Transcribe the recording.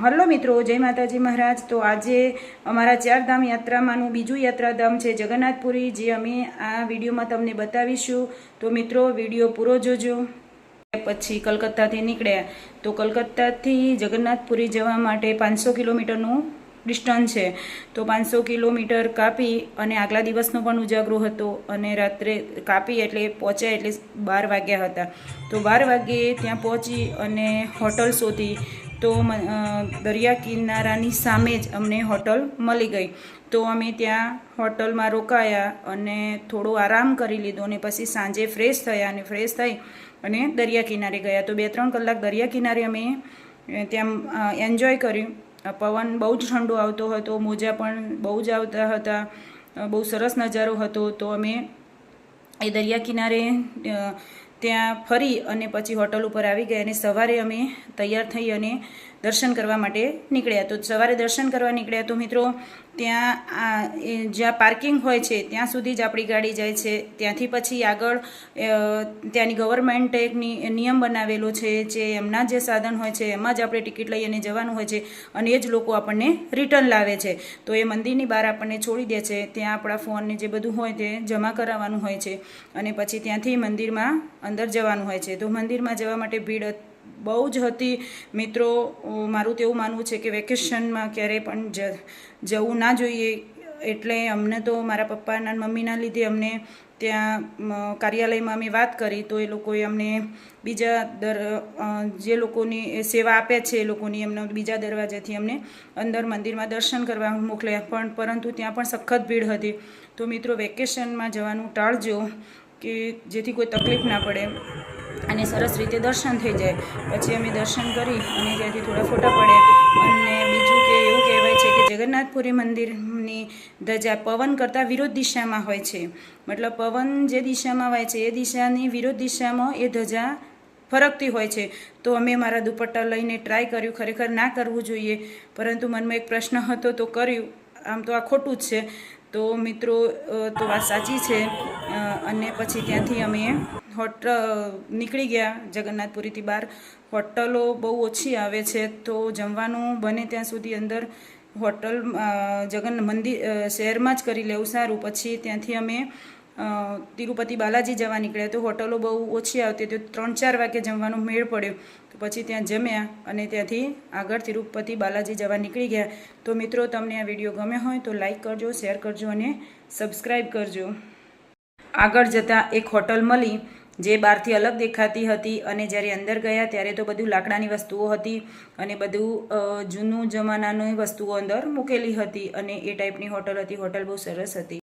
Hello મિત્રો, જય માતાજી મહારાજ. તો આજે અમારા ચારધામ યાત્રામાંનું બીજું યાત્રાધામ છે જગન્નાથપુરી, જે અમે આ વિડીયોમાં તમને બતાવીશું. તો મિત્રો, વીડિયો પૂરો જોજો. પછી કલકત્તાથી નીકળ્યા. તો કલકત્તાથી જગન્નાથપુરી જવા માટે પાંચસો કિલોમીટરનું ડિસ્ટન્સ છે. તો પાંચસો કિલોમીટર કાપી અને આગલા દિવસનો પણ ઉજાગરો હતો અને રાત્રે કાપી એટલે પહોંચ્યા એટલે બાર વાગ્યા હતા. તો બાર વાગ્યે ત્યાં પહોંચી અને હોટલ શોધી તો દરિયા કિનારાની સામે જ અમને હોટલ મળી ગઈ. તો અમે ત્યાં હોટલમાં રોકાયા અને થોડો આરામ કરી લીધો અને પછી સાંજે ફ્રેશ થયા અને ફ્રેશ થઈ અને દરિયા કિનારે ગયા. તો બે ત્રણ કલાક દરિયા કિનારે અમે ત્યાં એન્જોય કર્યું. પવન બહુ જ ઠંડો આવતો હતો, મોજા પણ બહુ જ આવતા હતા બહુ સરસ નજારો હતો. તો અમે એ દરિયા કિનારે ત્યાં ફરી અને પછી હોટલ ઉપર આવી ગયા અને સવારે અમે તૈયાર થઈ અને દર્શન કરવા માટે નીકળ્યા. તો સવારે દર્શન કરવા નીકળ્યા તો મિત્રો ત્યાં જ્યાં પાર્કિંગ હોય છે, ત્યાં સુધી જ આપણી ગાડી જાય છે. ત્યાંથી પછી આગળ ત્યાંની ગવર્મેન્ટે એક નિયમ બનાવેલો છે જે એમના જે સાધન હોય છે, એમાં જ આપણે ટિકિટ લઈ અને જવાનું હોય છે અને એ જ લોકો આપણને રિટર્ન લાવે છે. તો એ મંદિરની બહાર આપણને છોડી દે છે. ત્યાં આપણા ફોનને જે બધું હોય તે જમા કરાવવાનું હોય છે અને પછી ત્યાંથી મંદિરમાં અંદર જવાનું હોય છે. તો મંદિરમાં જવા માટે ભીડ બહુ જ હતી. મિત્રો મારું તો એવું માનવું છે કે વેકેશનમાં ક્યારેય પણ જવું ના જોઈએ. એટલે અમને તો મારા પપ્પાના મમ્મીના લીધે અમને ત્યાં કાર્યાલયમાં અમે વાત કરી તો એ લોકોએ અમને બીજા દર જે લોકોની સેવા આપે છે એ લોકોની એમને બીજા દરવાજાથી અમને અંદર મંદિરમાં દર્શન કરવા મોકલ્યા પણ, પરંતુ ત્યાં પણ સખત ભીડ હતી. તો મિત્રો, વેકેશનમાં જવાનું ટાળજો કે જેથી કોઈ તકલીફ ના પડે. અને સરસ રીતે દર્શન થઈ જાય. પછી અમે દર્શન કરી અને ત્યાંથી થોડા ફોટા પડ્યા અને બીજું કે એવું કહેવાય છે કે જગન્નાથપુરી મંદિરની ધજા પવન કરતાં વિરોધ દિશામાં હોય છે. મતલબ પવન જે દિશામાં હોય છે, એ દિશાની વિરોધ દિશામાં એ ધજા ફરકતી હોય છે. તો અમે મારા દુપટ્ટા લઈને ટ્રાય કર્યું. ખરેખર ના કરવું જોઈએ. પરંતુ મનમાં એક પ્રશ્ન હતો, તો કર્યું. આમ તો આ ખોટું જ છે. તો મિત્રો તો વાત સાચી છે. અને પછી ત્યાંથી અમે હોટ નીકળી ગયા જગન્નાથપુરીથી બહાર. હોટલો બહુ ઓછી આવે છે તો જમવાનું બને ત્યાં સુધી અંદર હોટલ જગન મંદિર શહેરમાં જ કરી લેવું સારું. પછી ત્યાંથી અમે તિરુપતિ બાલાજી જવા નીકળ્યા તો હોટલો બહુ ઓછી આવતી તો ત્રણ ચાર વાગે જમવાનો મેળ પડ્યો. તો પછી ત્યાં જમ્યા અને ત્યાંથી આગળ તિરુપતિ બાલાજી જવા નીકળી ગયા. તો મિત્રો, તમને આ વીડિયો ગમ્યો હોય તો લાઈક કરજો, શેર કરજો અને સબસ્ક્રાઈબ કરજો. આગળ જતાં એક હોટલ મળી. જે બહારથી અલગ દેખાતી હતી અને જ્યારે અંદર ગયા ત્યારે તો બધું લાકડાની વસ્તુઓ હતી અને બધું જૂનું જમાનાની વસ્તુઓ અંદર મૂકેલી હતી અને એ ટાઈપની હોટલ હતી. હોટલ બહુ સરસ હતી.